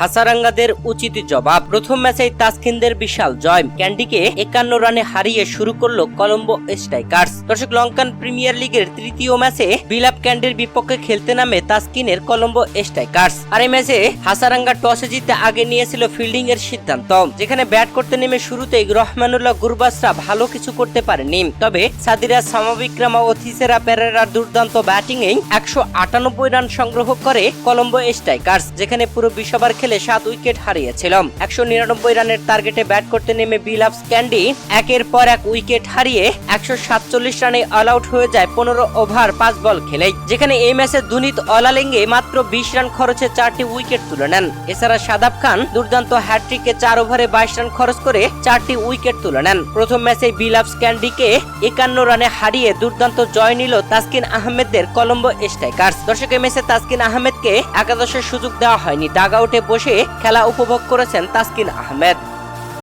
হাসারাঙ্গাদের উচিত জবাব। প্রথম ম্যাচেই তাসকিনদের বিশাল জয়। ক্যান্ডিকে একান্ন রানে হারিয়ে শুরু করল কলম্বো স্ট্রাইকার্স। দর্শক, লঙ্কান প্রিমিয়ার লিগের তৃতীয় ম্যাচে বিলাপ ক্যান্ডির বিপক্ষে খেলতে নামে তাসকিনের কলম্বো স্ট্রাইকার্স। আর এই ম্যাচে হাসারাঙ্গা টসে জিতে আগে নিয়েছিল ফিল্ডিং এর সিদ্ধান্ত। যেখানে ব্যাট করতে নেমে শুরুতেই রহমানুল্লাহ গুরবাসরা ভালো কিছু করতে পারেনি। তবে সাদিরা সামাবিক্রামা ও থিসেরা পেরেরার দুর্দান্ত ব্যাটিং এ একশো রান সংগ্রহ করে কলম্বো স্ট্রাইকার্স, যেখানে পুরো বিশ্ববার খেলে সাত উইকেট হারিয়েছিল একশো নিরানব্বই রানের টার্গেটে ব্যাট করতে নেমে বিলাপস ক্যান্ডি একের পর এক উইকেট হারিয়ে একশো সাতচল্লিশ রানে অল আউট হয়ে যায় পনেরো ওভার পাঁচ বল খেলেই। যেখানে এই ম্যাচে দুনিত অলালিঙ্গে মাত্র বিশ রান খরচে চারটি উইকেট তুলে নেন। এছাড়া সাদাব খান দুর্দান্ত হ্যাট্রিকে চার ওভারে বাইশ রান খরচ করে চারটি উইকেট তুলে নেন। প্রথম ম্যাচে বিলাপস ক্যান্ডিকে একান্ন রানে হারিয়ে দুর্দান্ত জয় নিল তাসকিন আহমেদদের কলম্বো স্ট্রাইকার্স। দর্শক, এই ম্যাচে তাসকিন আহমেদকে একাদশের সুযোগ দেওয়া হয়নি। ডাগ আউটে বসে খেলা উপভোগ করেছেন তাসকিন আহমেদ।